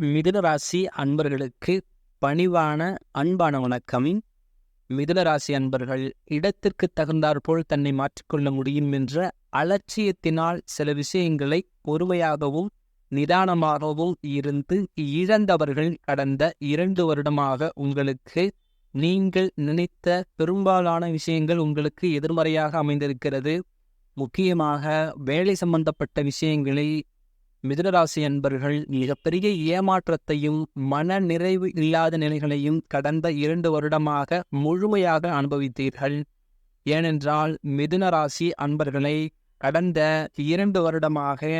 மிதுனராசி அன்பர்களுக்கு பணிவான அன்பான வணக்கம் மிதுனராசி அன்பர்கள் இடத்திற்கு தகுந்தாற்போல் தன்னை மாற்றிக்கொள்ள முடியும் என்ற அலட்சியத்தினால் சில விஷயங்களை பொறுமையாகவும் நிதானமாகவும் இருந்து இழந்தவர்கள் கடந்த இரண்டு வருடமாக உங்களுக்கு நீங்கள் நினைத்த பெரும்பாலான விஷயங்கள் உங்களுக்கு எதிர்மறையாக அமைந்திருக்கிறது. முக்கியமாக வேலை சம்பந்தப்பட்ட விஷயங்களை மிதுனராசி அன்பர்கள் மிகப்பெரிய ஏமாற்றத்தையும் மன நிறைவு இல்லாத நிலைகளையும் கடந்த இரண்டு வருடமாக முழுமையாக அனுபவித்தீர்கள். ஏனென்றால் மிதுனராசி அன்பர்களை கடந்த இரண்டு வருடமாக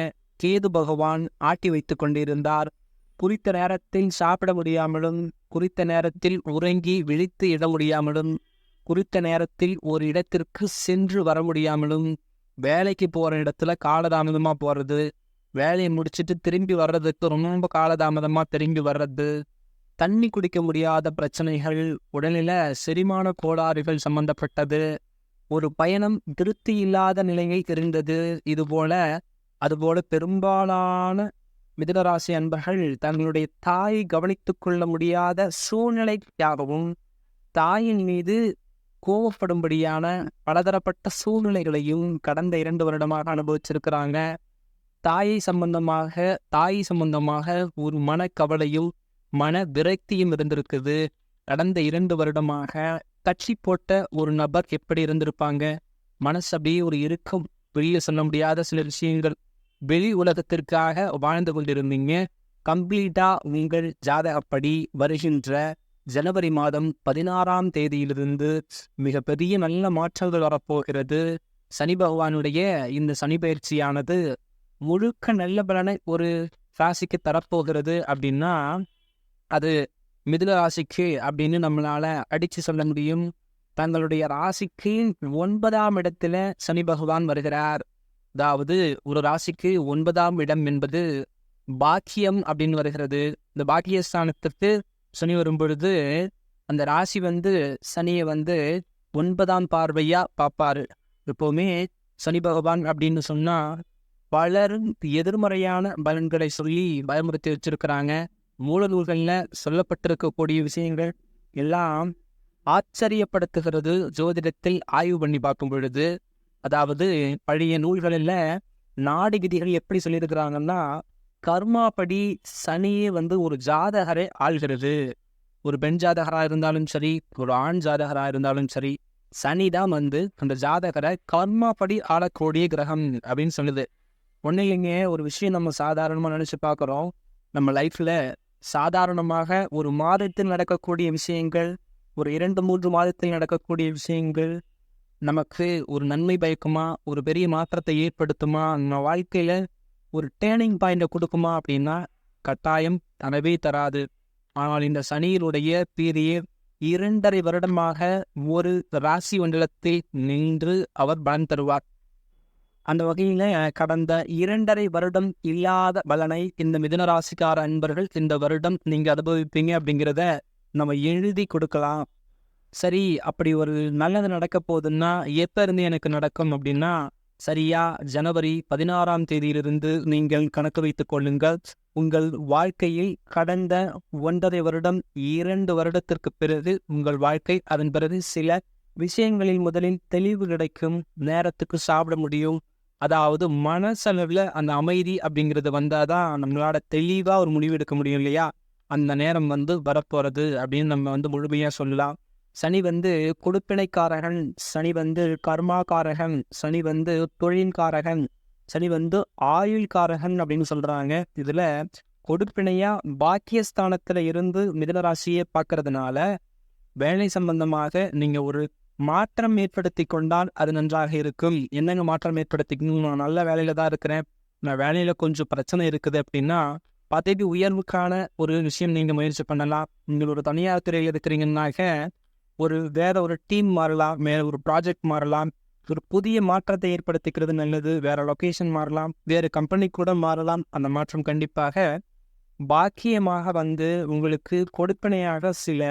கேது பகவான் ஆட்டி வைத்து கொண்டிருந்தார். குறித்த நேரத்தில் சாப்பிட முடியாமலும் குறித்த நேரத்தில் உறங்கி விழித்து இட முடியாமலும் குறித்த நேரத்தில் ஒரு இடத்திற்கு சென்று வர முடியாமலும் வேலைக்கு போகிற இடத்துல காலதாமதமாக போகிறது வேலையை முடிச்சுட்டு திரும்பி வர்றதுக்கு ரொம்ப காலதாமதமாக திரும்பி வர்றது தண்ணி குடிக்க முடியாத பிரச்சனைகள் உடலில் செரிமான கோளாறுகள் சம்பந்தப்பட்டது ஒரு பயணம் திருப்தி இல்லாத நிலையில் இருந்தது இதுபோல அதுபோல பெரும்பாலான மிதுனராசி அன்பர்கள் தங்களுடைய தாயை கவனித்து கொள்ள முடியாத சூழ்நிலைக்காகவும் தாயின் மீது கோவப்படும்படியான பலதரப்பட்ட சூழ்நிலைகளையும் கடந்த இரண்டு வருடமாக அனுபவிச்சிருக்கிறாங்க. தாயை சம்பந்தமாக தாய் சம்பந்தமாக ஒரு மனக்கவலையும் மன விரக்தியும் இருந்திருக்குது. கடந்த இரண்டு வருடமாக கட்சி போட்ட ஒரு நபர் எப்படி இருந்திருப்பாங்க? மனசு அப்படியே ஒரு இறுக்கம் வெளியே சொல்ல முடியாத சில விஷயங்கள். வெளி உலகத்திற்காக வாழ்ந்து கொண்டிருந்தீங்க. கம்ப்ளீட்டா உங்கள் ஜாதகப்படி வருகின்ற ஜனவரி மாதம் பதினாறாம் தேதியிலிருந்து மிகப்பெரிய நல்ல மாற்றங்கள் வரப்போகிறது. சனி பகவானுடைய இந்த சனி பயிற்சியானது முழுக்க நல்ல பலனை ஒரு ராசிக்கு தரப்போகிறது அப்படின்னா அது மிதுன ராசிக்கு அப்படின்னு நம்மளால அடிச்சு சொல்ல முடியும். தங்களுடைய ராசிக்கு ஒன்பதாம் இடத்துல சனி பகவான் வருகிறார். அதாவது ஒரு ராசிக்கு ஒன்பதாம் இடம் என்பது பாக்கியம் அப்படின்னு வருகிறது. இந்த பாக்கியஸ்தானத்திற்கு சனி வரும் பொழுது அந்த ராசி வந்து சனியை வந்து ஒன்பதாம் பார்வையா பார்ப்பார். எப்போவுமே சனி பகவான் அப்படின்னு சொன்னா பலரும் எதிர்மறையான பலன்களை சொல்லி பயமுறுத்தி வச்சிருக்கிறாங்க. மூல நூல்களில் சொல்லப்பட்டிருக்கக்கூடிய விஷயங்கள் எல்லாம் ஆச்சரியப்படுத்துகிறது ஜோதிடத்தில் ஆய்வு பண்ணி பார்க்கும் பொழுது. அதாவது பழைய நூல்களில் நாடி விதிகள் எப்படி சொல்லியிருக்கிறாங்கன்னா கர்மாப்படி சனியே வந்து ஒரு ஜாதகரை ஆள்கிறது. ஒரு பெண் ஜாதகராக இருந்தாலும் சரி ஒரு ஆண் ஜாதகராக இருந்தாலும் சரி சனி தான் வந்து அந்த ஜாதகரை கர்மாப்படி ஆளக்கூடிய கிரகம் அப்படின்னு சொல்லுது. ஒன்றும் இல்லைங்க ஒரு விஷயம் நம்ம சாதாரணமாக நினச்சி பார்க்குறோம் நம்ம லைஃப்பில் சாதாரணமாக ஒரு மாதத்தில் நடக்கக்கூடிய விஷயங்கள் ஒரு இரண்டு மூன்று மாதத்தில் நடக்கக்கூடிய விஷயங்கள் நமக்கு ஒரு நன்மை பயக்குமா? ஒரு பெரிய மாற்றத்தை ஏற்படுத்துமா? நம்ம வாழ்க்கையில் ஒரு டேர்னிங் பாயிண்டை கொடுக்குமா அப்படின்னா கட்டாயம் தரவே தராது. ஆனால் இந்த சனியினுடைய பீரியட் இரண்டரை வருடமாக ஒரு ராசி மண்டலத்தில் நின்று அவர் பலன் தருவார். அந்த வகையில் கடந்த இரண்டரை வருடம் இல்லாத பலனை இந்த மிதுனராசிக்கார அன்பர்கள் இந்த வருடம் நீங்கள் அனுபவிப்பீங்க அப்படிங்கிறத நம்ம எழுதி கொடுக்கலாம். சரி அப்படி ஒரு நல்லது நடக்க போகுதுன்னா எப்போ இருந்து எனக்கு நடக்கும் அப்படின்னா சரியா ஜனவரி பதினாறாம் தேதியிலிருந்து நீங்கள் கணக்கு வைத்துக் கொள்ளுங்கள். உங்கள் வாழ்க்கையில் கடந்த ஒன்றரை வருடம் இரண்டு வருடத்திற்கு பிறகு உங்கள் வாழ்க்கை அதன் பிறகு சில விஷயங்களில் முதலில் தெளிவு கிடைக்கும் நேரத்துக்கு சாப்பிட முடியும் அதாவது மனசளவில் அந்த அமைதி அப்படிங்கிறது வந்தால் தான் நம்மளால தெளிவாக ஒரு முடிவு எடுக்க முடியும் இல்லையா? அந்த நேரம் வந்து வரப்போகிறது அப்படின்னு நம்ம வந்து முழுமையாக சொல்லலாம். சனி வந்து கொடுப்பினைக்காரகன் சனி வந்து கர்மாக்காரகன் சனி வந்து தொழில்காரகன் சனி வந்து ஆயுள்காரகன் அப்படின்னு சொல்கிறாங்க இதில் கொடுப்பினையாக பாக்கியஸ்தானத்தில் இருந்து மிதனராசியை பார்க்கறதுனால வேலை சம்பந்தமாக நீங்கள் ஒரு மாற்றம் ஏற்படுத்தி கொண்டால் அது நன்றாக இருக்கும். என்னங்க மாற்றம் ஏற்படுத்திக்கணும் நான் நல்ல வேலையில தான் இருக்கிறேன். நான் வேலையில் கொஞ்சம் பிரச்சனை இருக்குது அப்படின்னா பதவி உயர்வுக்கான ஒரு விஷயம் நீங்கள் முயற்சி பண்ணலாம். நீங்கள் ஒரு தனியார் துறையில் இருக்கிறீங்கன்னாக்க ஒரு வேற ஒரு டீம் மாறலாம் வேற ஒரு ப்ராஜெக்ட் மாறலாம். ஒரு புதிய மாற்றத்தை ஏற்படுத்திக்கிறது நல்லது. வேற லொக்கேஷன் மாறலாம். வேறு கம்பெனி கூட மாறலாம். அந்த மாற்றம் கண்டிப்பாக பாக்கியமாக வந்து உங்களுக்கு கொடுப்பனையாக சில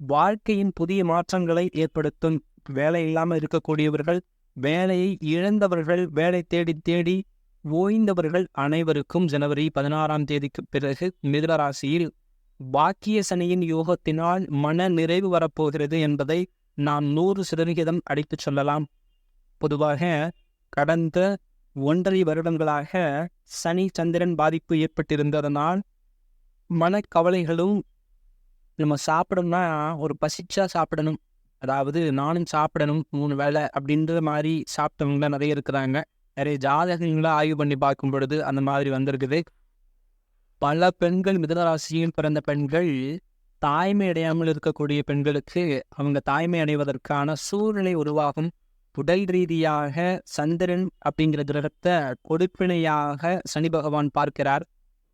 வாழ்க்கையின் புதிய மாற்றங்களை ஏற்படுத்தும் வேலை இல்லாமல் இருக்கக்கூடியவர்கள் வேலையை இழந்தவர்கள் வேலை தேடி தேடி ஓய்ந்தவர்கள் அனைவருக்கும் ஜனவரி பதினாறாம் தேதிக்கு பிறகு மிதுனராசியில் பாக்கிய சனியின் யோகத்தினால் மன நிறைவு வரப்போகிறது என்பதை நாம் நூறு சதவிகிதம் அடித்துச் சொல்லலாம். பொதுவாக கடந்த ஒன்றரை வருடங்களாக சனி சந்திரன் பாதிப்பு ஏற்பட்டிருந்ததனால் மனக்கவலைகளும் நம்ம சாப்பிடணும்னா ஒரு பசிச்சா சாப்பிடணும். அதாவது நானும் சாப்பிடணும் மூணு வேலை அப்படின்ற மாதிரி சாப்பிட்டவங்க நிறைய இருக்கிறாங்க. நிறைய ஜாதகங்களாக ஆய்வு பண்ணி பார்க்கும் பொழுது அந்த மாதிரி வந்திருக்குது. பல பெண்கள் மிதனராசியில் பிறந்த பெண்கள் தாய்மை அடையாமல் இருக்கக்கூடிய பெண்களுக்கு அவங்க தாய்மை அடைவதற்கான சூழ்நிலை உருவாகும். உடல் ரீதியாக சந்திரன் அப்படிங்கிற கிரகத்தை கொடுப்பினையாக சனி பகவான் பார்க்கிறார்.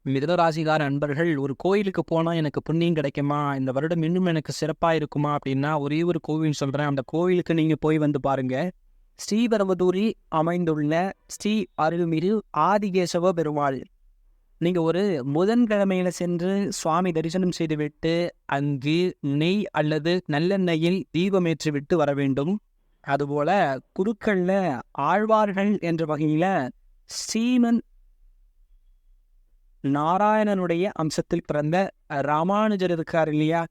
மிதனராசிகார அன்பர்கள் ஒரு கோயிலுக்கு போனால் எனக்கு புண்ணியம் கிடைக்குமா? இந்த வருடம் இன்னும் எனக்கு சிறப்பாக இருக்குமா? அப்படின்னா ஒரே ஒரு கோவில் சொல்கிறேன் அந்த கோவிலுக்கு நீங்கள் போய் வந்து பாருங்க. ஸ்ரீபெரும்புதூரி அமைந்துள்ள ஸ்ரீ அருள்மிகு ஆதிகேசவ பெருமாள். நீங்கள் ஒரு புதன்கிழமையில சென்று சுவாமி தரிசனம் செய்துவிட்டு அங்கு நெய் அல்லது நல்லெண்ணெயில் தீபமேற்றி விட்டு வர வேண்டும். அதுபோல குருக்கள்ல ஆழ்வார்கள் என்ற வகையில ஸ்ரீமன் நாராயணனுடைய அம்சத்தில் பிறந்த ராமானுஜர் இருக்கார் இல்லையா?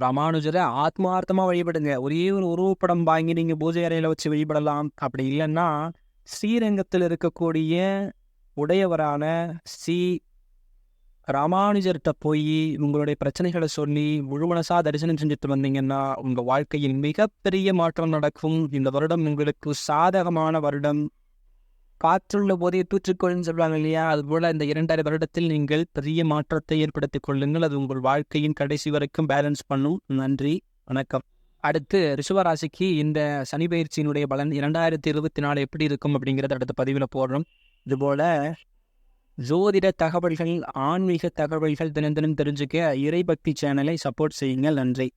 ராமானுஜரை ஆத்மார்த்தமா வழிபடுங்க. ஒரே ஒரு உருவப்படம் வாங்கி நீங்க பூஜை அறையில வச்சு வழிபடலாம். அப்படி இல்லைன்னா ஸ்ரீரங்கத்தில் இருக்கக்கூடிய உடையவரான ஸ்ரீ ராமானுஜர்கிட்ட போய் உங்களுடைய பிரச்சனைகளை சொல்லி முழுமனசாக தரிசனம் செஞ்சுட்டு வந்தீங்கன்னா உங்க வாழ்க்கையில் மிகப்பெரிய மாற்றம் நடக்கும். இந்த வருடம் உங்களுக்கு சாதகமான வருடம். காற்றுள்ள போதே தூற்றுக்கொள்ளுன்னு சொல்லுவாங்க இல்லையா? அதுபோல இந்த இரண்டரை வருடத்தில் நீங்கள் பெரிய மாற்றத்தை ஏற்படுத்திக் கொள்ளுங்கள். அது உங்கள் வாழ்க்கையின் கடைசி வரைக்கும் பேலன்ஸ் பண்ணும். நன்றி. வணக்கம். அடுத்து ரிஷபராசிக்கு இந்த சனி பயிற்சியினுடைய பலன் இரண்டாயிரத்தி இருபத்தி நாலு எப்படி இருக்கும் அப்படிங்கிறத அடுத்த பதிவில் போடுறோம். இதுபோல ஜோதிட தகவல்கள் ஆன்மீக தகவல்கள் தினம் தினம் தெரிஞ்சுக்க இறைபக்தி சேனலை சப்போர்ட் செய்யுங்கள். நன்றி.